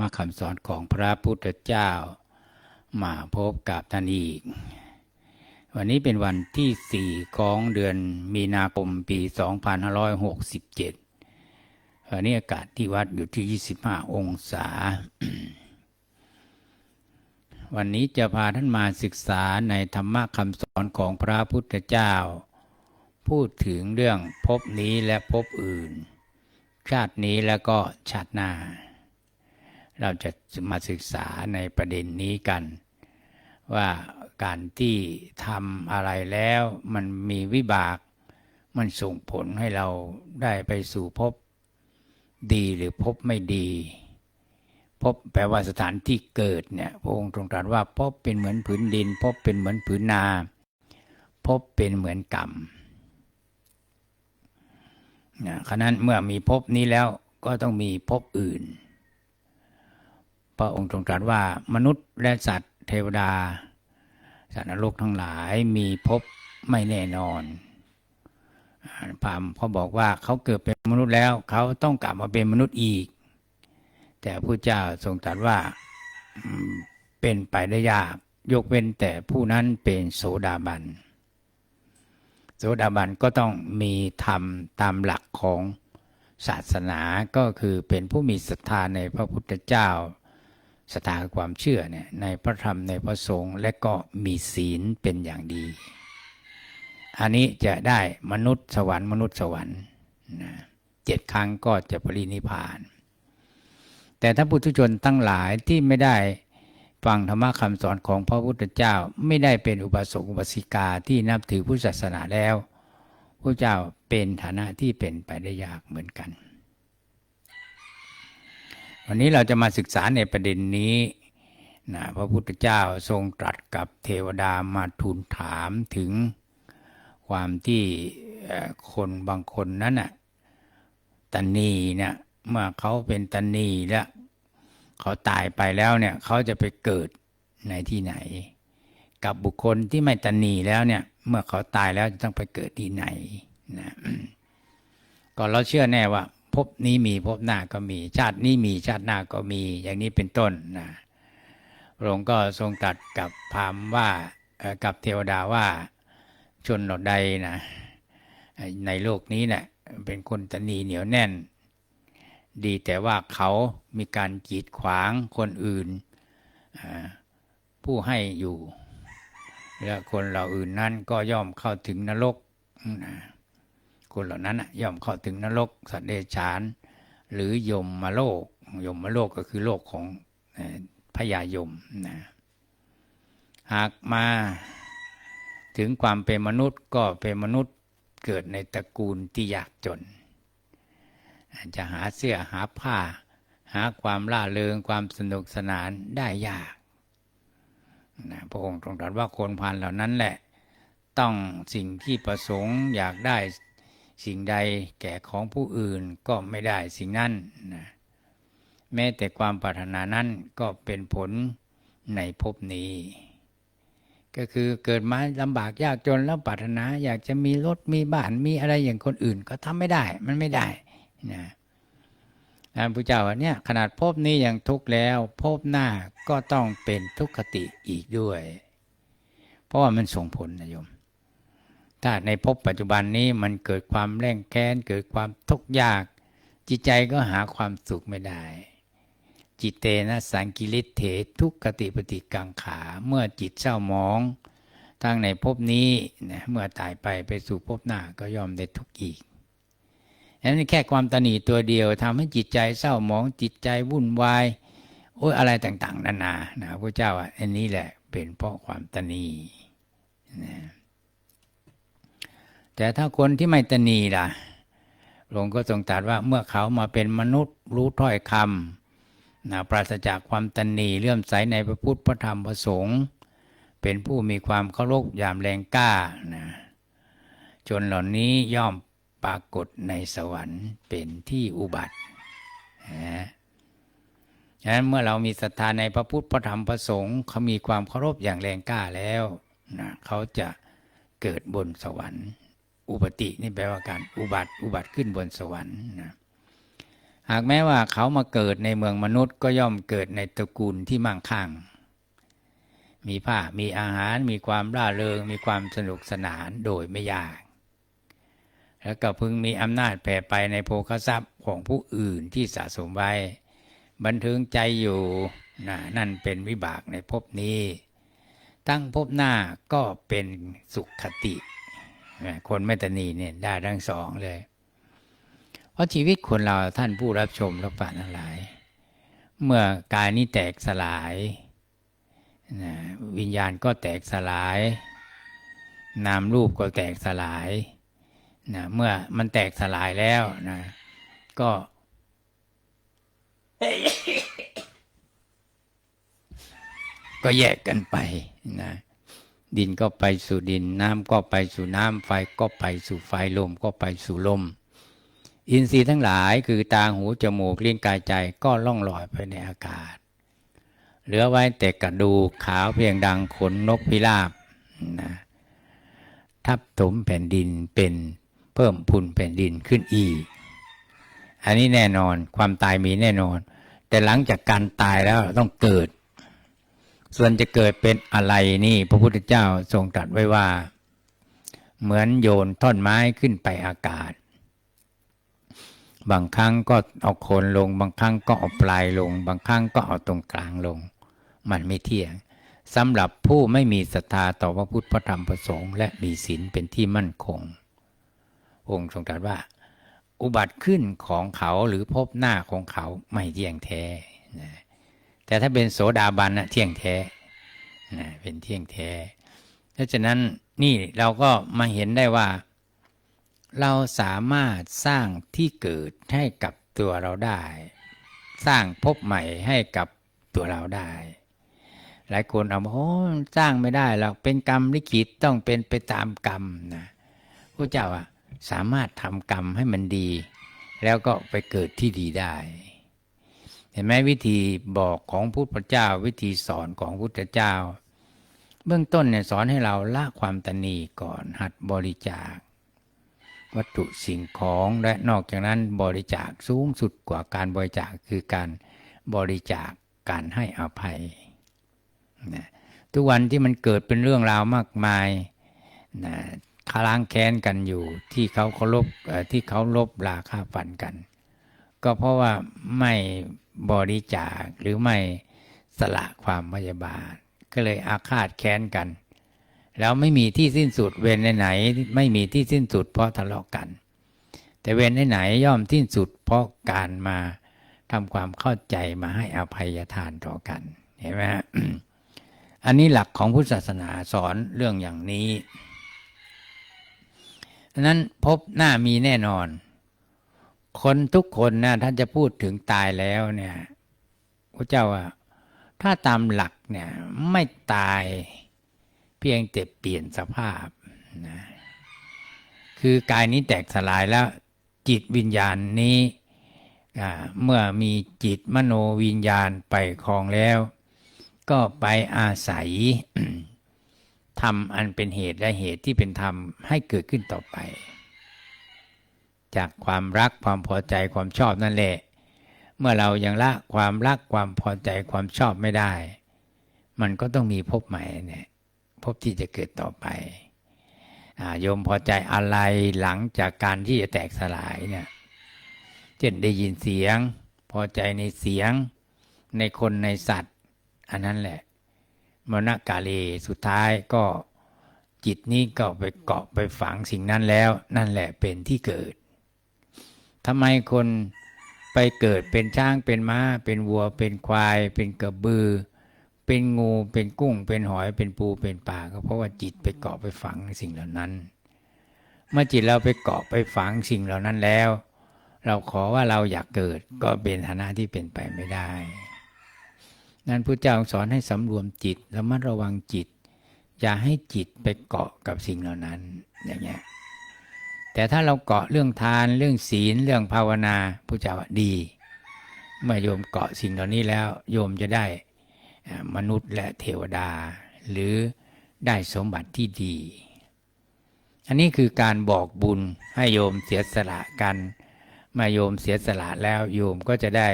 มาคำสอนของพระพุทธเจ้า มาพบกับท่านอีก วันนี้เป็นวันที่สี่ของเดือนมีนาคมปี 2567 วันนี้อากาศที่วัดอยู่ที่ 25 องศา วันนี้จะพาท่านมาศึกษาในธรรมะคำสอนของพระพุทธเจ้า พูดถึงเรื่องภพนี้และภพอื่น ชาตินี้แล้วก็ชาติหน้า เราจะมาศึกษาในประเด็นนี้กัน ว่าการที่ทำอะไรแล้วมันมีวิบาก มันส่งผลให้เราได้ไปสู่ภพดีหรือภพไม่ดีภพแปลว่าสถานที่เกิดเนี่ยพระองค์ทรงตรัสว่าภพเป็นเหมือนผืนดินภพเป็นเหมือนผืนนาภพเป็นเหมือนกรรมนะฉะนั้นเมื่อมีภพนี้แล้วก็ต้องมีภพอื่น พระองค์ทรงตรัสว่ามนุษย์และสัตว์ เทวดา สัตว์นรกทั้งหลายมีภพไม่แน่นอนพามเขาบอกว่าเขาเกิดเป็นมนุษย์แล้ว เขาต้องกลับมาเป็นมนุษย์อีก แต่พระเจ้าทรงตรัสว่าเป็นไปได้ยาก ยกเว้นแต่ผู้นั้นเป็นโสดาบัน โสดาบันก็ต้องมีธรรมตามหลักของศาสนาก็คือเป็นผู้มีศรัทธาในพระพุทธเจ้า ศรัทธาความเชื่อเนี่ยในพระธรรมในพระสงฆ์และก็มีศีลเป็นอย่างดี อันนี้จะได้มนุษย์สวรรค์มนุษย์สวรรค์นะเจ็ดครั้งก็จะปรินิพาน แต่ถ้าปุถุชนทั้งหลายที่ไม่ได้ฟังธรรมะคำสอนของพระพุทธเจ้าไม่ได้เป็นอุบาสกอุบาสิกาที่นับถือพุทธศาสนาแล้วพระเจ้าเป็นฐานะที่เป็นไปได้ยากเหมือนกัน วันนี้เราจะมาศึกษาในประเด็นนี้นะพระพุทธเจ้าทรงตรัสกับเทวดามาทูลถามถึงความที่คนบางคนนั้นน่ะตันนีเนี่ยเมื่อเขาเป็นตันนีแล้วเขาตายไปแล้วเนี่ยเขาจะไปเกิดในที่ไหน กับบุคคลที่ไม่ตันนีแล้วเนี่ยเมื่อเขาตายแล้วจะต้องไปเกิดที่ไหนนะก็เราเชื่อแน่ว่า ภพนี้มีภพหน้าก็มี ชาตินี้มีชาติหน้าก็มี อย่างนี้เป็นต้นนะพระองค์ก็ทรงตรัสกับพราหมณ์ว่ากับเทวดาว่าชนเราใดนะในโลกนี้เนะี่ยเป็นคนตนีเหนียวแน่น ดีแต่ว่าเขามีการกีดขวางคนอื่น ผู้ให้อยู่ และคนเหล่าอื่นนั้นก็ย่อมเข้าถึงนรกค นเหล่านั้นย่อมเข้าถึงนรกสัตว์เดชาน หรือยมมาโลกยมมาโลกก็คือโลกของพญายมนะหากมาถึงความเป็นมนุษย์ก็เป็นมนุษย์เกิดในตระกูลที่ยากจน จะหาเสื้อหาผ้า หาความล่าเริงความสนุกสนานได้ยากนะพระองค์ทรงตรัสว่าคนพันเหล่านั้นแหละ ต้องสิ่งที่ประสงค์อยากได้ สิ่งใดแก่ของผู้อื่นก็ไม่ได้สิ่งนั้นนะแม้แต่ความปรารถนานั้นก็เป็นผลในภพนี้ ก็คือเกิดมาลำบากยากจนแล้วปรารถนาอยากจะมีรถมีบ้านมีอะไรอย่างคนอื่น ก็ทำไม่ได้มันไม่ได้นะพระพุทธเจ้าเนี่ยขนาดภพนี้ยังทุกข์แล้วภพหน้าก็ต้องเป็นทุกขติอีกด้วย เพราะว่ามันส่งผลนะโยม ถ้าในภพปัจจุบันนี้มันเกิดความแร่งแค้นเกิดความทุกข์ยาก จิตใจก็หาความสุขไม่ได้ จิตเตนะสังกิริเถทุกขติปฏิกังขาเมื่อจิตเศร้าหมองทั้งในภพนี้นะเมื่อตายไปไปสู่ภพหน้าก็ยอมได้ทุกข์อีกนั้นแค่ความตนีตัวเดียวทำให้จิตใจเศร้าหมองจิตใจวุ่นวายโอ้ยอะไรต่าง ๆ นานานะพระเจ้าอะอันนี้แหละเป็นเพราะความตนีนะ แต่ถ้าคนที่ไม่ตนีล่ะหลวงก็ทรงตรัสว่าเมื่อเขามาเป็นมนุษย์รู้ถ้อยคำนะปราศจากความตนีเลื่อมใสในพระพุทธพระธรรมพระสงฆ์เป็นผู้มีความเคารพยามแรงกล้านะจนเหล่านี้ย่อมปรากฏในสวรรค์เป็นที่อุบัตินะฉะนั้นเมื่อเรามีศรัทธาในพระพุทธพระธรรมพระสงฆ์เขามีความเคารพอย่างแรงกล้าแล้วนะเขาจะเกิดบนสวรรค์ อุปตินี่แปลว่าการอุบัติอุบัติขึ้นบนสวรรค์นะหากแม้ว่าเขามาเกิดในเมืองมนุษย์ก็ย่อมเกิดในตระกูลที่มั่งคั่ง มีผ้ามีอาหารมีความร่าเริง มีความสนุกสนานโดยไม่ยาก แล้วก็พึงมีอำนาจแผ่ไปในโภคทรัพย์ของผู้อื่นที่สะสมไว้ บันเทิงใจอยู่นนั่นเป็นวิบากในภพนี้ ตั้งภพหน้าก็เป็นสุขคติ คนไม่ตนีเนี่ยได้ทั้งสองเลย เพราะชีวิตคนเราท่านผู้รับชมรับฟังทั้งหลาย เมื่อกายนี้แตกสลายนะวิญญาณก็แตกสลาย นามรูปก็แตกสลายนะเมื่อมันแตกสลายแล้วนะก็ ก็แยกกันไปนะ ดินก็ไปสู่ดิน น้ำก็ไปสู่น้ำไฟก็ไปสู่ไฟลมก็ไปสู่ลม อินทรีย์ทั้งหลายคือตาหูจมูกลิ้นกายใจก็ล่องลอยไปในอากาศ เหลือไว้แต่กระดูกขาวเพียงดังขนนกพิราบนะทับถมแผ่นดินเป็นเพิ่มพูนแผ่นดินขึ้นอีก อันนี้แน่นอนความตายมีแน่นอน แต่หลังจากการตายแล้วต้องเกิด ส่วนจะเกิดเป็นอะไรนี่ พระพุทธเจ้าทรงตรัสไว้ว่า เหมือนโยนท่อนไม้ขึ้นไปอากาศ บางครั้งก็เอาโคนลง บางครั้งก็เอาปลายลง บางครั้งก็เอาตรงกลางลง มันไม่เที่ยงสำหรับผู้ไม่มีศรัทธาต่อพระพุทธพระธรรมพระสงฆ์และมีศีลเป็นที่มั่นคง องค์ทรงตรัสว่า อุบัติขึ้นของเขาหรือพบหน้าของเขาไม่เที่ยงแท้นะ แต่ถ้าเป็นโสดาบันนะเที่ยงแท้นะเป็นเที่ยงแท้เพราะฉะนั้นนี่เราก็มาเห็นได้ว่า เราสามารถสร้างที่เกิดให้กับตัวเราได้ สร้างภพใหม่ให้กับตัวเราได้ หลายคนเอามาโอ้สร้างไม่ได้หรอกเป็นกรรมลิขิตต้องเป็นไปตามกรรมนะพระเจ้าอะสามารถทำกรรมให้มันดี แล้วก็ไปเกิดที่ดีได้ เห็นไหมวิธีบอกของพุทธเจ้า วิธีสอนของพุทธเจ้า เบื้องต้นเนี่ยสอนให้เราละความตนีก่อนหัดบริจาค วัตถุสิ่งของและนอกจากนั้นบริจาคสูงสุดกว่าการบริจาคคือการบริจาคการให้อภัยนะทุกวันที่มันเกิดเป็นเรื่องราวมากมายนะคล้างแค้นกันอยู่ที่เขาเคารพที่เขาลบลาค่าฟันกัน ก็เพราะว่าไม่บริจาคหรือไม่สละความพยาบาท ก็เลยอาฆาตแค้นกัน แล้วไม่มีที่สิ้นสุดเวรไหนๆไม่มีที่สิ้นสุดเพราะทะเลาะกัน แต่เวรไหนๆย่อมสิ้นสุดเพราะการมาทำความเข้าใจมาให้อภัยทานต่อกันเห็นไหมฮะอันนี้หลักของพุทธศาสนาสอนเรื่องอย่างนี้ดังนั้นพบหน้ามีแน่นอน คนทุกคนนะท่านจะพูดถึงตายแล้วเนี่ยพระเจ้าว่าถ้าตามหลักเนี่ยไม่ตายเพียงแต่เปลี่ยนสภาพนะคือกายนี้แตกสลายแล้วจิตวิญญาณนี้เมื่อมีจิตมโนวิญญาณไปครองแล้ว ก็ไปอาศัยธรรมอันเป็นเหตุและเหตุที่เป็นธรรมให้เกิดขึ้นต่อไป จากความรักความพอใจความชอบนั่นแหละ เมื่อเรายังละความรักความพอใจความชอบไม่ได้ มันก็ต้องมีภพใหม่เนี่ยภพที่จะเกิดต่อไปอ่าโยมพอใจอะไรหลังจากการที่จะแตกสลายเนี่ยเช่นได้ยินเสียง พอใจในเสียง ในคนในสัตว์ อันนั้นแหละมรณกาเลสุดท้ายก็จิตนี้ก็ไปเกาะไปฝังสิ่งนั้นแล้ว นั่นแหละเป็นที่เกิด ทำไมคนไปเกิดเป็นช้างเป็นม้า เป็นวัว เป็นควาย เป็นกระบือ เป็นงูเป็นกุ้ง เป็นหอยเป็นปูเป็นปลาก็เพราะว่าจิตไปเกาะไปฝังสิ่งเหล่านั้น เมื่อจิตเราไปเกาะไปฝังสิ่งเหล่านั้นแล้ว เราขอว่าเราอยากเกิดก็เป็นฐานะที่เป็นไปไม่ได้ นั้นพระเจ้าสอนให้สำรวมจิตระมัดระวังจิต อย่าให้จิตไปเกาะกับสิ่งเหล่านั้นอย่างเงี้ย แต่ถ้าเราเกาะเรื่องทานเรื่องศีลเรื่องภาวนาพระเจ้าว่าดี เมื่อโยมเกาะสิ่งเหล่านี้แล้ว โยมจะได้มนุษย์และเทวดา หรือได้สมบัติที่ดี อันนี้คือการบอกบุญให้โยมเสียสละกันมาโยมเสียสละแล้วโยมก็จะได้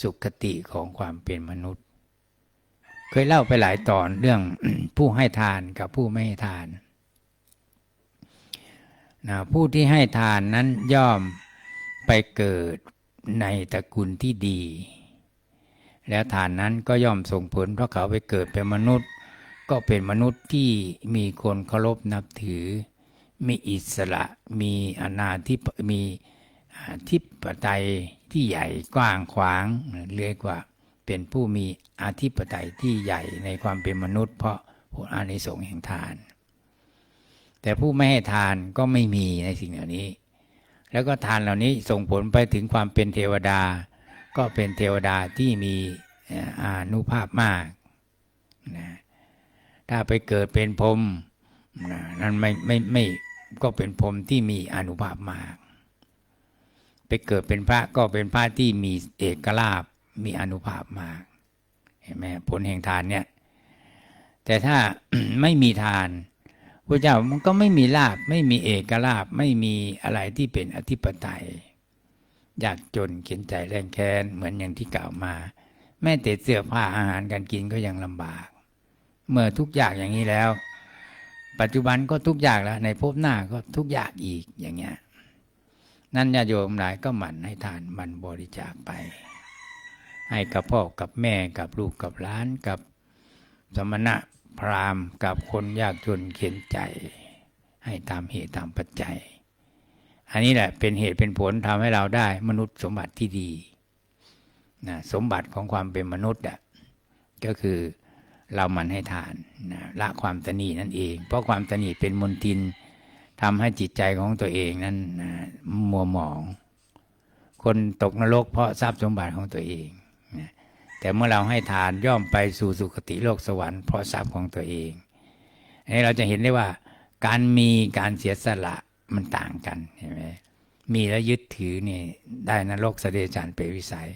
สุขติของความเป็นมนุษย์ เคยเล่าไปหลายตอนเรื่องผู้ให้ทานกับผู้ไม่ให้ทาน นะผู้ที่ให้ทานนั้นย่อมไปเกิดในตระกูลที่ดี แล้วทานนั้นก็ย่อมส่งผลเพราะเขาไปเกิดเป็นมนุษย์ ก็เป็นมนุษย์ที่มีคนเคารพนับถือ มีอิสระมีอนาธิปมีอาธิปไตยที่ใหญ่กว้างขวางเรียกว่าเป็นผู้มีอาธิปไตยที่ใหญ่ในความเป็นมนุษย์ เพราะผลอานิสงส์แห่งทาน แต่ผู้ไม่ให้ทานก็ไม่มีในสิ่งเหล่านี้ แล้วก็ทานเหล่านี้ส่งผลไปถึงความเป็นเทวดา ก็เป็นเทวดาที่มีอานุภาพมากนะถ้าไปเกิดเป็นพรมนะนั่นไม่ไม่ไม่ก็เป็นพรมที่มีอนุภาพมาก ไปเกิดเป็นพระก็เป็นพระที่มีเอกลาภมีอนุภาพมากเห็นไหมผลแห่งทานเนี่ยแต่ถ้าไม่มีทาน พระเจ้ามันก็ไม่มีลาบไม่มีเอกลาภไม่มีอะไรที่เป็นอธิปไตยยากจนเข็นใจแรงแค้นเหมือนอย่างที่กล่าวมา แม้แต่เสื้อผ้าอาหารการกินก็ยังลำบาก เมื่อทุกอย่างอย่างนี้แล้ว ปัจจุบันก็ทุกอย่างแล้ว ในภพหน้าก็ทุกอย่างอีกอย่างเงี้ยนั่นญาติโยมหลายก็หมั่นให้ทานหมันบริจาคไป ให้กับพ่อกับแม่กับลูกกับหลานกับสมณะ พราหมณ์กับคนยากจนเข็นใจ ให้ตามเหตุตามปัจจัย อันนี้แหละเป็นเหตุเป็นผลทำให้เราได้มนุษย์สมบัติที่ดีนะสมบัติของความเป็นมนุษย์อะก็คือเรามันให้ทานนะละความตนีนั่นเอง เพราะความตนีเป็นมลทินทำให้จิตใจของตัวเองนั้นนะมัวหมอง คนตกนรกเพราะทรัพย์สมบัติของตัวเอง แต่เมื่อเราให้ทานย่อมไปสู่สุคติโลกสวรรค์เพราะทรัพย์ของตัวเองอันนี้เราจะเห็นได้ว่า การมีการเสียสละมันต่างกันเห็นไหมมีแล้วยึดถือนี่ได้นรกสเดจานเปรตวิสัย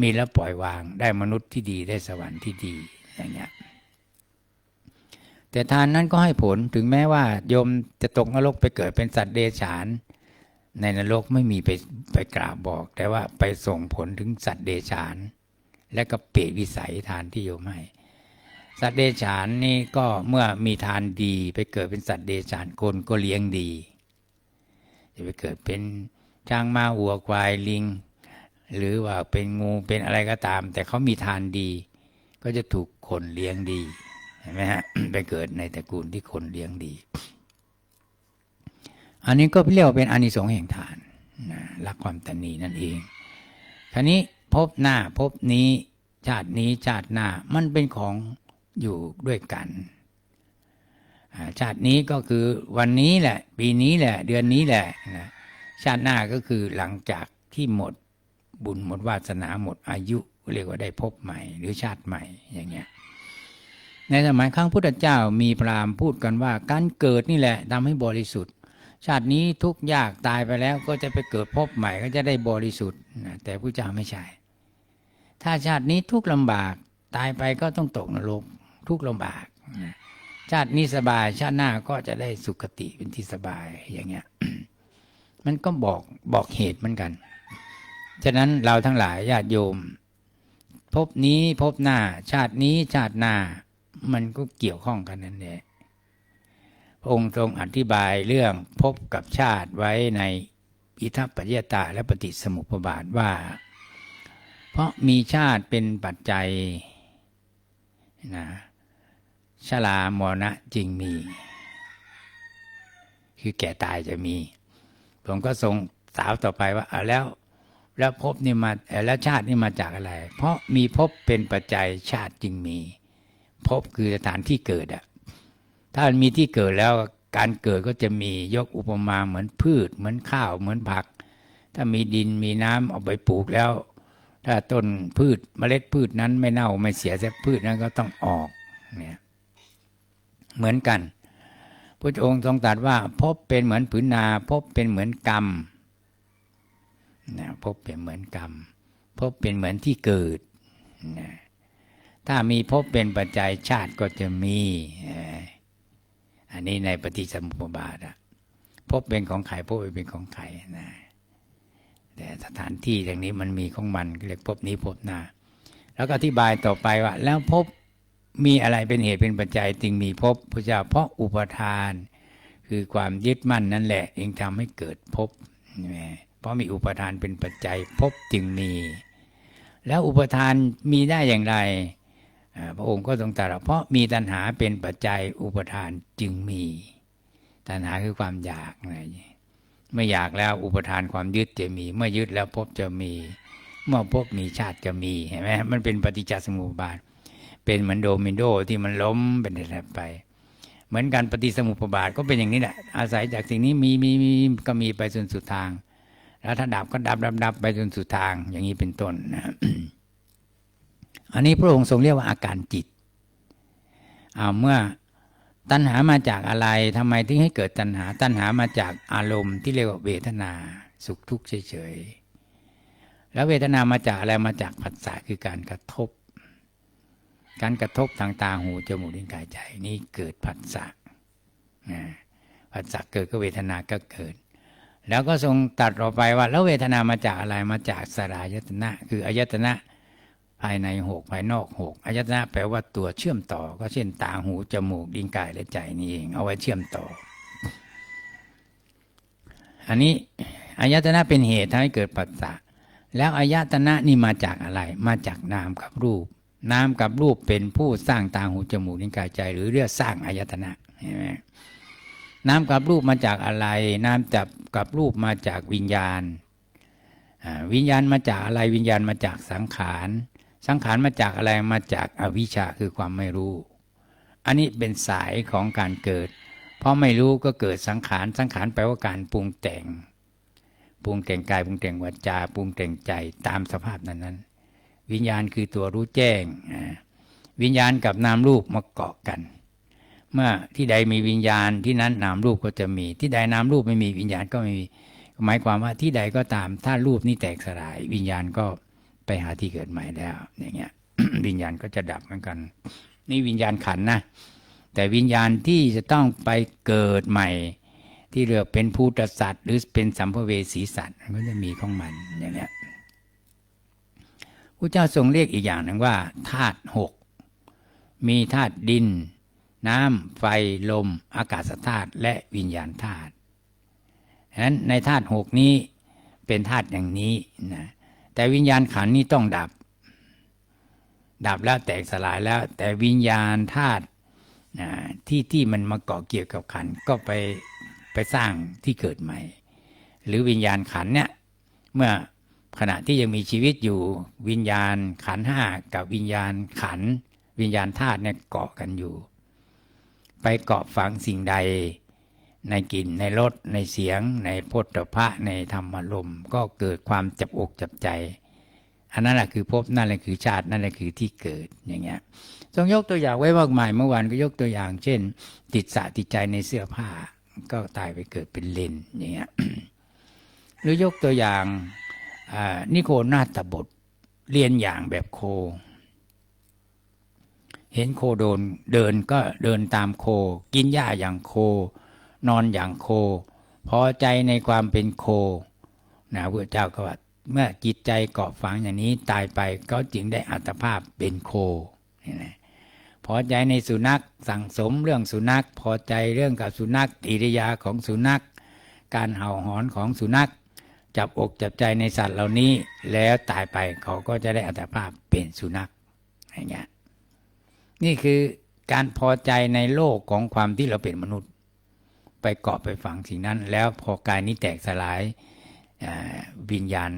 มีแล้วปล่อยวางได้มนุษย์ที่ดีได้สวรรค์ที่ดีอย่างเงี้ยแต่ทานนั้นก็ให้ผลถึงแม้ว่าโยมจะตกนรกไปเกิดเป็นสัตว์เดรัจฉาน ในนรกไม่มีไปไปกราบบอก แต่ว่าไปส่งผลถึงสัตว์เดรัจฉาน และก็เปรตวิสัยทานที่โยมให้สัตว์เดรัจฉานนี่ก็เมื่อมีทานดีไปเกิดเป็นสัตว์เดรัจฉานคนก็เลี้ยงดีจะไปเกิดเป็นช้างม้าวัวควายลิง หรือว่าเป็นงูเป็นอะไรก็ตาม แต่เขามีทานดี ก็จะถูกคนเลี้ยงดีเห็นไหมฮะไปเกิดในตระกูลที่คนเลี้ยงดี อันนี้ก็เรียกว่าเป็นอานิสงส์แห่งทานนะรักความตนีนั่นเองทีนี้ พบหน้าพบนี้ชาตินี้ชาติหน้ามันเป็นของอยู่ด้วยกันชาตินี้ก็คือวันนี้แหละ ปีนี้แหละ เดือนนี้แหละชาติหน้าก็คือหลังจากที่หมดบุญหมดวาสนาหมดอายุเรียกว่าได้พบใหม่ หรือชาติใหม่อย่างเงี้ยในสมัยครั้งพุทธเจ้ามีพราหมณ์พูดกันว่า การเกิดนี่แหละทำให้บริสุทธิ์ ชาตินี้ทุกยากตายไปแล้วก็จะไปเกิดพบใหม่ก็จะได้บริสุทธิ์แต่พระเจ้าไม่ใช่ ถ้าชาตินี้ทุกข์ลำบาก ตายไปก็ต้องตกนรก ทุกข์ลำบาก ชาตินี้สบาย ชาติหน้าก็จะได้สุขติเป็นที่สบายอย่างเงี้ย มันก็บอกบอกเหตุเหมือนกัน ฉะนั้นเราทั้งหลายญาติโยม พบนี้พบหน้า ชาตินี้ชาติหน้า มันก็เกี่ยวข้องกันนั่นแหละพระองค์ทรงอธิบายเรื่องพบกับชาติไว้ในอิทัปปัจยตาและปฏิสมุปบาทว่า เพราะมีชาติเป็นปัจจัยนะชรามรณะจึงมี คือแก่ตายจะมี ผมก็ทรงสาวต่อไปว่าเอาแล้วแล้วภพนี่มาแล้วชาตินี่มาจากอะไร เพราะมีภพเป็นปัจจัยชาติจึงมีภพคือสถานที่เกิดอะถ้ามันมีที่เกิดแล้วการเกิดก็จะมียกอุปมาเหมือนพืช เหมือนข้าวเหมือนผัก ถ้ามีดินมีน้ำเอาไปปลูกแล้ว ถ้าต้นพืชเมล็ดพืชนั้นไม่เน่าไม่เสียเสียพืชนั้นก็ต้องออกเนี่ยเหมือนกันพระองค์ทรงตรัสว่าภพเป็นเหมือนผืนนาภพเป็นเหมือนกรรมนะภพเป็นเหมือนกรรมภพเป็นเหมือนที่เกิดนะถ้ามีภพเป็นปัจจัยชาติก็จะมี อันนี้ในปฏิสัมภบาทอะภพเป็นของใครภพเป็นของใครนะ แต่สถานที่อย่างนี้มันมีของมันเรียกภพนี้ภพหน้า แล้วก็อธิบายต่อไปว่า แล้วภพมีอะไรเป็นเหตุเป็นปัจจัยจึงมีภพพระเจ้าเพราะอุปทาน คือความยึดมั่นนั่นแหละเองทำให้เกิดพแหมเพราะมีอุปทานเป็นปัจจัยภพจึงมี แล้วอุปทานมีได้อย่างไรพระองค์ก็ทรงตรัสเพราะมีตัณหาเป็นปัจจัยอุปทานจึงมี ตัณหาคือความอยากอะไร ไม่อยากแล้วอุปทานความยึดจะมี เมื่อยึดแล้วภพจะมี เมื่อภพมีชาติจะมีเห็นไหมมันเป็นปฏิจจสมุปบาท เป็นเหมือนโดมิโนที่มันล้มเป็นอะไรไป เหมือนกันปฏิสมุปบาทก็เป็นอย่างนี้แหละ อาศัยจากสิ่งนี้มีมีมีก็มีไปจนสุดทาง แล้วถ้าดับก็ดับดับดับไปจนสุดทางอย่างนี้เป็นต้นนะอันนี้พระองค์ทรงเรียกว่าอาการจิตเอาเมื่อ ตัณหามาจากอะไรทำไมถึงให้เกิดตัณหา ตัณหามาจากอารมณ์ที่เรียกว่าเวทนา สุขทุกข์เฉยๆ แล้วเวทนามาจากอะไรมาจากผัสสะคือการกระทบ การกระทบทางตาหูจมูกลิ้นกายใจนี่เกิดผัสสะนะผัสสะเกิดก็เวทนาก็เกิด แล้วก็ทรงตัดออกไปว่า แล้วเวทนามาจากอะไรมาจากสลายตนะ คืออายตนะ ภายในหกภายนอกหกอายตนะแปลว่าตัวเชื่อมต่อ ก็เช่นตาหูจมูกลิ้นกายและใจนี่เอง เอาไว้เชื่อมต่อ อันนี้อายตนะเป็นเหตุทำให้เกิดปัสสะแล้วอายตนะนี่มาจากอะไร มาจากนามกับรูป นามกับรูปเป็นผู้สร้างตาหูจมูกลิ้นกายใจ หรือเรียกสร้างอายตนะเห็นไหมนามกับรูปมาจากอะไร นามจับกับรูปมาจากวิญญาณ วิญญาณมาจากอะไร วิญญาณมาจากสังขาร สังขารมาจากอะไรมาจากอวิชชาคือความไม่รู้ อันนี้เป็นสายของการเกิด เพราะไม่รู้ก็เกิดสังขารสังขารแปลว่าการปรุงแต่งปรุงแต่งกายปรุงแต่งวาจาปรุงแต่งใจตามสภาพนั้นนั้นวิญญาณคือตัวรู้แจ้ง วิญญาณกับนามรูปมาเกาะกัน เมื่อที่ใดมีวิญญาณที่นั้นนามรูปก็จะมี ที่ใดนามรูปไม่มีวิญญาณก็ไม่มีหมายความว่าที่ใดก็ตามถ้ารูปนี้แตกสลาย วิญญาณก็ ไปหาที่เกิดใหม่แล้ว อย่างเงี้ย วิญญาณก็จะดับเหมือนกัน นี่วิญญาณขันนะ แต่วิญญาณที่จะต้องไปเกิดใหม่ ที่เรียกเป็นภูตสัตว์ หรือเป็นสัมภเวสีสัตว์มันก็จะมีของมันอย่างเนี้ยพระเจ้าทรงเรียกอีกอย่างหนึ่งว่าธาตุหกมีธาตุดิน น้ำไฟลม อากาศธาตุและวิญญาณธาตุฉะนั้นในธาตุหกนี้เป็นธาตุอย่างนี้นะ แต่วิญญาณขันนี้ต้องดับ ดับแล้วแตกสลายแล้ว แต่วิญญาณธาตุที่ที่มันมาเกาะเกี่ยวกับขันก็ไปไปสร้างที่เกิดใหม่ หรือวิญญาณขันเนี่ยเมื่อขณะที่ยังมีชีวิตอยู่วิญญาณขันห้ากับวิญญาณขัน วิญญาณธาตุเนี่ยเกาะกันอยู่ ไปเกาะฝังสิ่งใด ในกลิ่นในรสในเสียง ในโพธพะในธรรมารมก็เกิดความจับอกจับใจ อันนั้นแหละคือภพนั่นแหละคือชาตินั่นแหละคือที่เกิดอย่างเงี้ยทรงยกตัวอย่างไว้มากมายเมื่อวานก็ยกตัวอย่าง เช่น ติดสะติดใจในเสื้อผ้า ก็ตายไปเกิดเป็นเลนอย่างเงี้ยหรือยกตัวอย่างนิโคนาตบทเรียนอย่างแบบโค เห็นโคโดนเดินก็เดินตามโค กินหญ้าอย่างโค นอนอย่างโค พอใจในความเป็นโคนะพระเจ้าก็ว่าเมื่อจิตใจเกาะฝังอย่างนี้ตายไปก็จึงได้อัตภาพเป็นโคนี่นะพอใจในสุนัขสั่งสมเรื่องสุนัข พอใจเรื่องกับสุนัขอิริยาของสุนัข การเห่าหอนของสุนัข จับอกจับใจในสัตว์เหล่านี้แล้วตายไปเขาก็จะได้อัตภาพเป็นสุนัขอย่างเงี้ยนี่คือการพอใจในโลกของความที่เราเป็นมนุษย์ ไปเกาะไปฝังสิ่งนั้น แล้วพอกายนี้แตกสลายวิญญาณ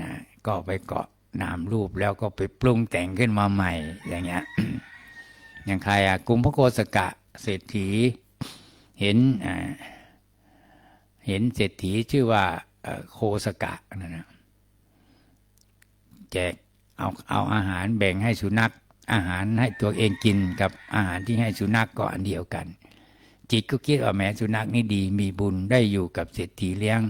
นะก็ไปเกาะนามรูปแล้วก็ไปปรุงแต่งขึ้นมาใหม่อย่างเงี้ยอย่างใครอะกลุ่มพระโกศกะเศรษฐีเห็นเห็นเศรษฐีชื่อว่าโคสกะนั่นะแจกเอาเอาอาหารแบ่งให้สุนัขอาหารให้ตัวเองกินกับอาหารที่ให้สุนัขก็อันเดียวกัน จิตก็คิดว่าแม้สุนัขนี่ดีมีบุญได้อยู่กับเศรษฐีเลี้ยง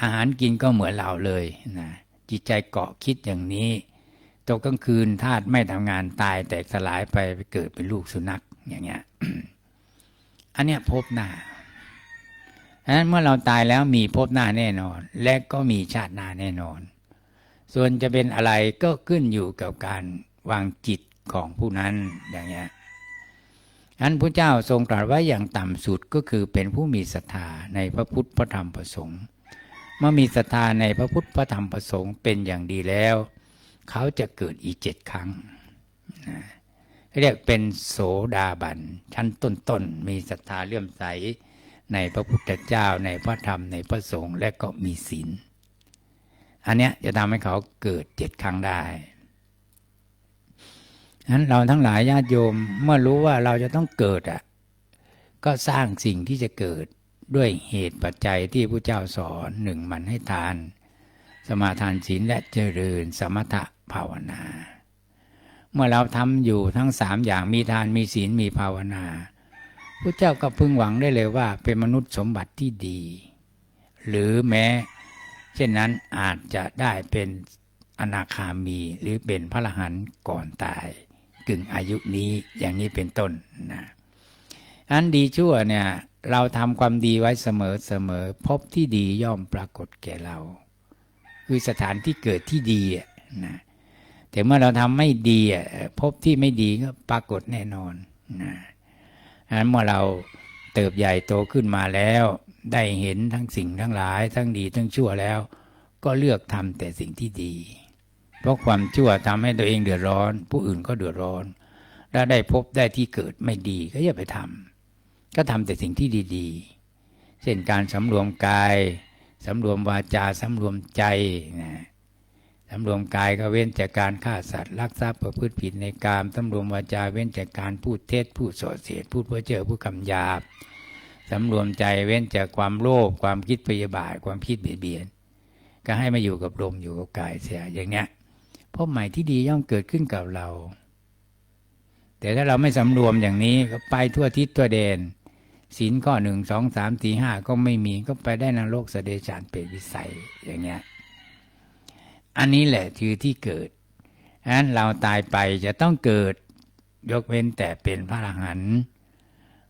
อาหารกินก็เหมือนเราเลยนะจิตใจเกาะคิดอย่างนี้ตกกลางคืนธาตุไม่ทำงานตายแตกสลายไปไปเกิดเป็นลูกสุนัขอย่างเงี้ยอันเนี้ยพบหน้าฉะนั้นเมื่อเราตายแล้วมีภพหน้าแน่นอน และก็มีชาติหน้าแน่นอน ส่วนจะเป็นอะไรก็ขึ้นอยู่กับการวางจิตของผู้นั้นอย่างเงี้ย นั้นพระเจ้าทรงตรัสไว้อย่างต่ำสุดก็คือเป็นผู้มีศรัทธาในพระพุทธพระธรรมพระสงฆ์เมื่อมีศรัทธาในพระพุทธพระธรรมพระสงฆ์เป็นอย่างดีแล้ว เขาจะเกิดอีกเจ็ดครั้งเรียกเป็นโสดาบันชั้นต้นๆมีศรัทธาเลื่อมใสในพระพุทธเจ้าในพระธรรมในพระสงฆ์และก็มีศีลอันเนี้ยจะทำให้เขาเกิดเจ็ดครั้งได้ นั้นเราทั้งหลายญาติโยมเมื่อรู้ว่าเราจะต้องเกิดอะก็สร้างสิ่งที่จะเกิดด้วยเหตุปัจจัยที่พระเจ้าสอนหนึ่งมันให้ทาน สมาทานศีลและเจริญสมถะภาวนา เมื่อเราทำอยู่ทั้งสามอย่างมีทานมีศีลมีภาวนาพระเจ้าก็พึงหวังได้เลยว่าเป็นมนุษย์สมบัติที่ดี หรือแม้ เช่นนั้นอาจจะได้เป็นอนาคามีหรือเป็นพระรหันต์ก่อนตาย กึ่งอายุนี้อย่างนี้เป็นต้นนะอันดีชั่วเนี่ยเราทำความดีไว้เสมอเสมอพบที่ดีย่อมปรากฏแก่เรา คือสถานที่เกิดที่ดีนะแต่เมื่อเราทำไม่ดีอะพบที่ไม่ดีก็ปรากฏแน่นอนนะฉะนั้นเมื่อเราเติบใหญ่โตขึ้นมาแล้ว ได้เห็นทั้งสิ่งทั้งหลาย ทั้งดีทั้งชั่วแล้ว ก็เลือกทำแต่สิ่งที่ดี ราะความชั่วทำให้ตัวเองเดือดร้อน ผู้อื่นก็เดือดร้อนถ้าได้พบได้ที่เกิดไม่ดีก็อย่าไปทำก็ทำแต่สิ่งที่ดีๆ เช่นการสำรวมกายสำรวมวาจาสำรวมใจนะสำรวมกายก็เว้นจากการฆ่าสัตว์ลักทรัพย์ประพฤติผิดในกามสำรวมวาจาเว้นจากการพูดเท็จพูดส่อเสียดพูดเพ้อเจ้อพูดคำหยาบสำรวมใจเว้นจากความโลภความคิดพยาบาทความคิดเบียดเบียน ก็ให้มาอยู่กับลมอยู่กับกายเสียอย่างเนี้ย พบใหม่ที่ดีย่อมเกิดขึ้นกับเรา แต่ถ้าเราไม่สำรวมอย่างนี้ก็ไปทั่วทิศทั่วแดนศีลข้อหนึ่งสองสามสี่ห้าก็ไม่มีก็ไปได้นรกสเดชานเปรตวิสัยอย่างเงี้ยอันนี้แหละคือที่เกิดฉะนั้นเราตายไปจะต้องเกิดยกเว้นแต่เป็นพระอรหันต์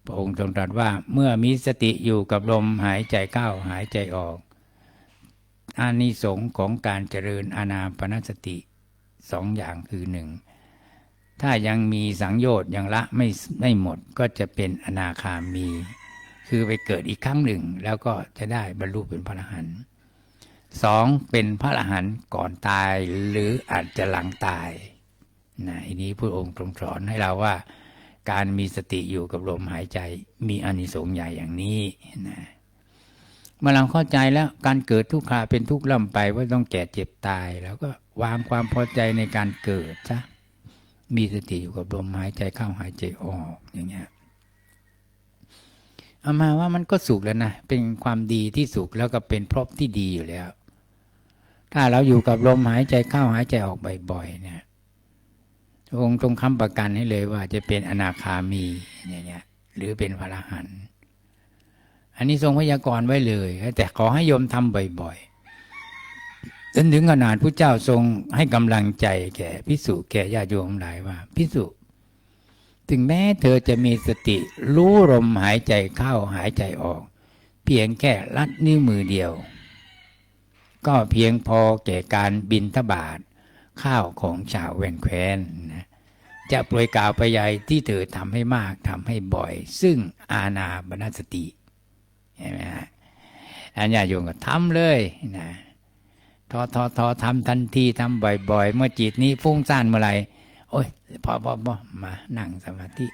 พระองค์ทรงตรัสว่าเมื่อมีสติอยู่กับลมหายใจเข้าหายใจออกอานิสงส์ของการเจริญอานาปนสติ สองอย่างคือหนึ่งถ้ายังมีสังโยชน์ยังละไม่ไม่หมดก็จะเป็นอนาคามี คือไปเกิดอีกครั้งหนึ่ง แล้วก็จะได้บรรลุเป็นพระอรหันต์สองเป็นพระอรหันต์ก่อนตายหรืออาจจะหลังตายนะอันนี้พระองค์ทรงสอนให้เราว่า การมีสติอยู่กับลมหายใจมีอานิสงส์ใหญ่อย่างนี้นะเมื่อเราเข้าใจแล้วการเกิดทุกข์าเป็นทุกข์ล่ำไปว่าต้องแก่เจ็บตายแล้วก็ วางความพอใจในการเกิดซะมีสติอยู่กับลมหายใจเข้าหายใจออกอย่างเงี้ยเอามาว่ามันก็สุขแล้วนะเป็นความดีที่สุขแล้วก็เป็นพรบที่ดีอยู่แล้ว ถ้าเราอยู่กับลมหายใจเข้าหายใจออกบ่อยๆเนี่ยองค์ทรงคำประกันให้เลยว่าจะเป็นอนาคามีอย่างเงี้ย หรือเป็นพระรหันต์อันนี้ทรงพยากรณ์ไว้เลย แต่ขอให้โยมทำบ่อย ๆ จนถึงขนาดพระเจ้าทรงให้กำลังใจแก่พิสุแก่ญาติโยมหลายว่าพิสุถึงแม้เธอจะมีสติ รู้ลมหายใจเข้าหายใจออก เพียงแค่ลัดนิ้วมือเดียว ก็เพียงพอแก่การบินทบาทข้าวของชาวแวนแควนนะจะโปรยกล่าวไปใหญ่ที่เธอทำให้มากทำให้บ่อย ซึ่งอาณาบณสติเห็นไหมฮะอันญาโยมก็ทำเลยนะ ทอทอทอทำทันทีทำบ่อย ๆ เมื่อจิตนี้ฟุ้งซ่านเมื่อไหร่โอ้ยพอพอพอมานั่งสมาธิ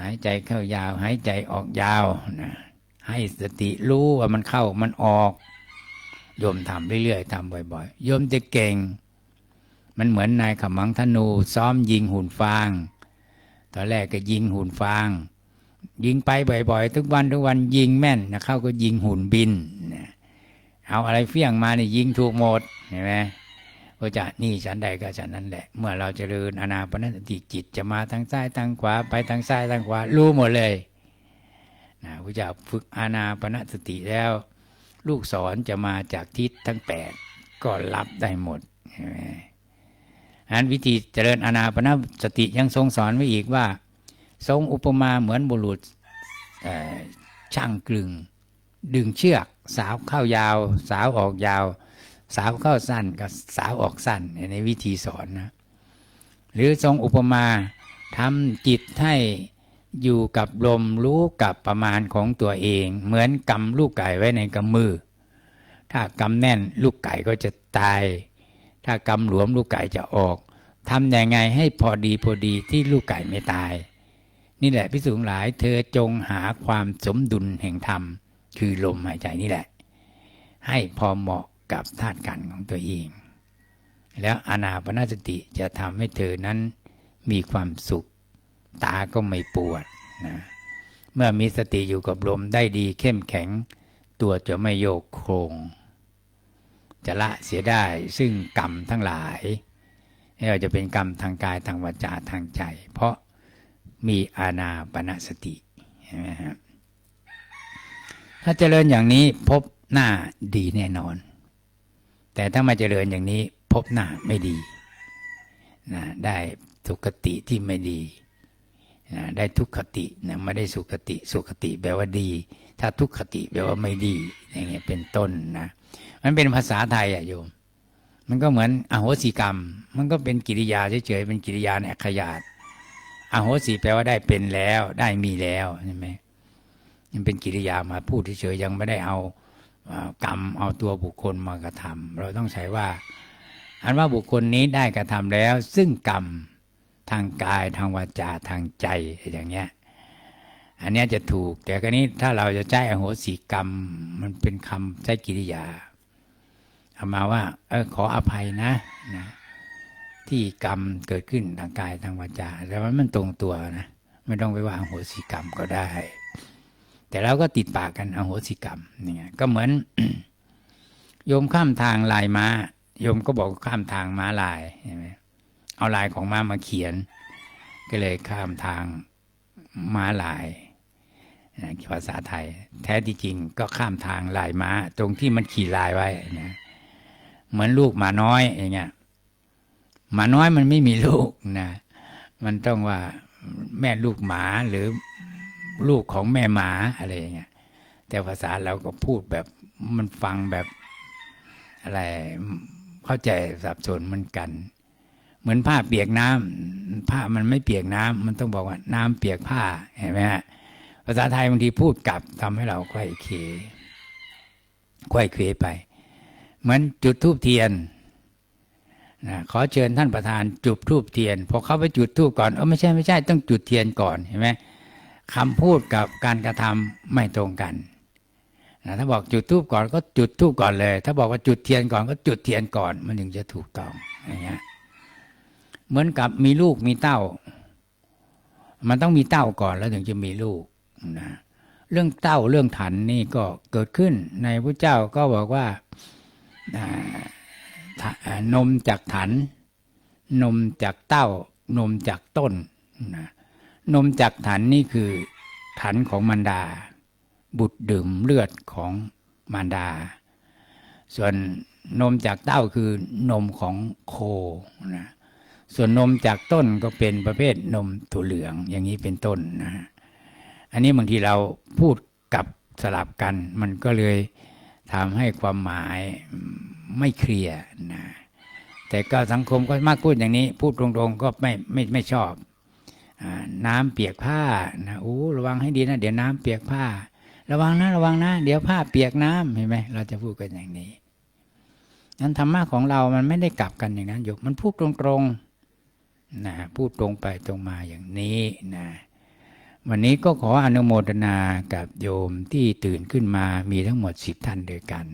หายใจเข้ายาว หายใจออกยาวนะให้สติรู้ว่ามันเข้ามันออกโยมทำเรื่อยๆทำบ่อยๆโยมจะเก่ง มันเหมือนนายขมังธนู ซ้อมยิงหุ่นฟาง ตอนแรกก็ยิงหุ่นฟาง ยิงไปบ่อย ๆ ทุกวันทุกวันยิงแม่นนะเข้าก็ยิงหุ่นบินนะ เอาอะไรเฟี้ยงมาเนี่ยยิงถูกหมดเห็นไหมพระเจ้านี่ฉันใดก็ฉันนั้นแหละ เมื่อเราจเจริญอนาปนสติจิตจะมาทางซ้ายทางขวา ไปทางซ้ายทางขวา รู้หมดเลยนะพระเจ้าฝึกอานาปนสติแล้ว ลูกศรจะมาจากทิศทั้งแปดก็รับได้หมดใช่ไหมอันวิธีเจริญอานาปนสติยังทรงสอนไว้อีกว่า ทรงอุปมาเหมือนบุรุษช่างกลึง ดึงเชือก สาวเข้ายาว สาวออกยาว สาวเข้าสั้นกับสาวออกสั้นในวิธีสอนนะหรือทรงอุปมาทำจิตให้อยู่กับลมรู้กับประมาณของตัวเอง เหมือนกำลูกไก่ไว้ในกำมือ ถ้ากำแน่นลูกไก่ก็จะตาย ถ้ากำหลวมลูกไก่จะออกทำยังไงให้พอดีพอดีที่ลูกไก่ไม่ตาย นี่แหละพิสูจน์หลายเธอจงหาความสมดุลแห่งธรรม คือลมหายใจนี่แหละ ให้พอเหมาะกับธาตุขันของตัวเอง แล้วอานาปนสติจะทำให้เธอนั้นมีความสุข ตาก็ไม่ปวดนะเมื่อมีสติอยู่กับลมได้ดีเข้มแข็ง ตัวจะไม่โยกโครง จะละเสียได้ซึ่งกรรมทั้งหลายไม่ว่าจะเป็นกรรมทางกายทางวาจาทางใจ เพราะมีอาณาปณสติเห็นไหมครับ ถ้าเจริญอย่างนี้พบหน้าดีแน่นอน แต่ถ้ามาเจริญอย่างนี้พบหน้าไม่ดีนะได้สุขติที่ไม่ดีนะได้ทุกขตินะไม่ได้สุขติ สุขติแปลว่าดี ถ้าทุกขติแปลว่าไม่ดีอย่างเงี้ยเป็นต้นนะมันเป็นภาษาไทยอะโยม มันก็เหมือนอโหสิกรรม มันก็เป็นกิริยาเฉยๆเป็นกิริยาในอักขยาตอโหสิแปลว่าได้เป็นแล้ว ได้มีแล้วใช่ไหม มันเป็นกิริยามาพูดเฉยๆยังไม่ได้เอากรรมเอาตัวบุคคลมากระทำเราต้องใช้ว่า อันว่าบุคคลนี้ได้กระทำแล้ว ซึ่งกรรมทางกายทางวาจาทางใจอย่างเงี้ยอันนี้จะถูก แต่กรณีถ้าเราจะใช้อโหสิกรรม มันเป็นคำใช้กิริยาเอามาว่าเออขออภัยนะนะที่กรรมเกิดขึ้นทางกายทางวาจาแต่ว่ามันตรงตัวนะ ไม่ต้องไปว่าอโหสิกรรมก็ได้ แต่เราก็ติดปากกันอโหสิกรรมเนี่ยก็เหมือน โยมข้ามทางลายม้า โยมก็บอกข้ามทางม้าลายใช่ไหมเอาลายของม้ามาเขียน ก็เลยข้ามทางม้าลายภาษาไทย แท้ที่จริงก็ข้ามทางลายม้า ตรงที่มันขี่ลายไว้นะเหมือนลูกหมาน้อยอย่างเงี้ยหมาน้อยมันไม่มีลูกนะ มันต้องว่าแม่ลูกหมาหรือ ลูกของแม่หมาอะไรอย่างเงี้ยแต่ภาษาเราก็พูดแบบมันฟังแบบอะไรเข้าใจสับสนเหมือนกัน เหมือนผ้าเปียกน้ำผ้ามันไม่เปียกน้ำมันต้องบอกว่าน้ำเปียกผ้าเห็นไหมฮะภาษาไทยบางทีพูดกลับทำให้เราไข้เขไข้เขไป เหมือนจุดทูบเทียนนะขอเชิญท่านประธานจุดทูบเทียนพอเขาไปจุดทูบก่อนเออไม่ใช่ไม่ใช่ต้องจุดเทียนก่อนเห็นไหม คำพูดกับการกระทำไม่ตรงกันนะถ้าบอกจุดทูบก่อนก็จุดทูบก่อนเลย ถ้าบอกว่าจุดเทียนก่อนก็จุดเทียนก่อน มันถึงจะถูกต้องอย่างเงี้ยเหมือนกับมีลูกมีเต้า มันต้องมีเต้าก่อนแล้วถึงจะมีลูกนะเรื่องเต้าเรื่องถันนี่ก็เกิดขึ้นในพระเจ้าก็บอกว่านมจากถัน นมจากเต้านมจากต้นนะ นมจากถันนี่คือถันของมารดา บุตรดื่มเลือดของมารดา ส่วนนมจากเต้าคือนมของโคนะส่วนนมจากต้นก็เป็นประเภทนมถั่วเหลืองอย่างนี้เป็นต้นนะอันนี้บางทีเราพูดกับสลับกัน มันก็เลยทำให้ความหมายไม่เคลียร์นะแต่ก็สังคมก็มากพูดอย่างนี้ พูดตรงๆก็ไม่ไม่ไม่ชอบ น้ำเปียกผ้านะโอ้ระวังให้ดีนะ เดี๋ยวน้ำเปียกผ้า ระวังนะระวังนะ เดี๋ยวผ้าเปียกน้ำเห็นไหมเราจะพูดกันอย่างนี้นั้นธรรมะของเรามันไม่ได้กลับกันอย่างนั้นอยู่มันพูดตรงๆนะพูดตรงไปตรงมาอย่างนี้นะวันนี้ก็ขออนุโมทนากับโยมที่ตื่นขึ้นมามีทั้งหมดสิบท่านด้วยกัน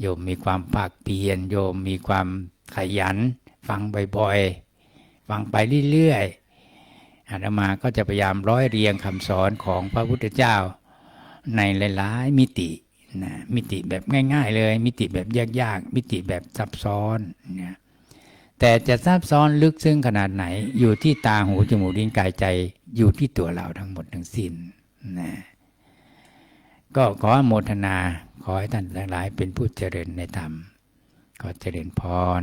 โยมมีความภาคเพียรโยมมีความขยัน ฟังบ่อยๆ ฟังไปเรื่อยๆ อาตมาก็จะพยายามร้อยเรียงคำสอนของพระพุทธเจ้า ในหลายๆมิตินะมิติแบบง่าย ๆ เลย มิติแบบยากๆมิติแบบซับซ้อนนะแต่จะซับซ้อนลึกซึ้งขนาดไหน อยู่ที่ตาหูจมูกลิ้นกายใจอยู่ที่ตัวเราทั้งหมดทั้งสิ้นนะก็ขอโมทนาขอให้ท่านทั้งหลายเป็นผู้เจริญในธรรมขอเจริญพร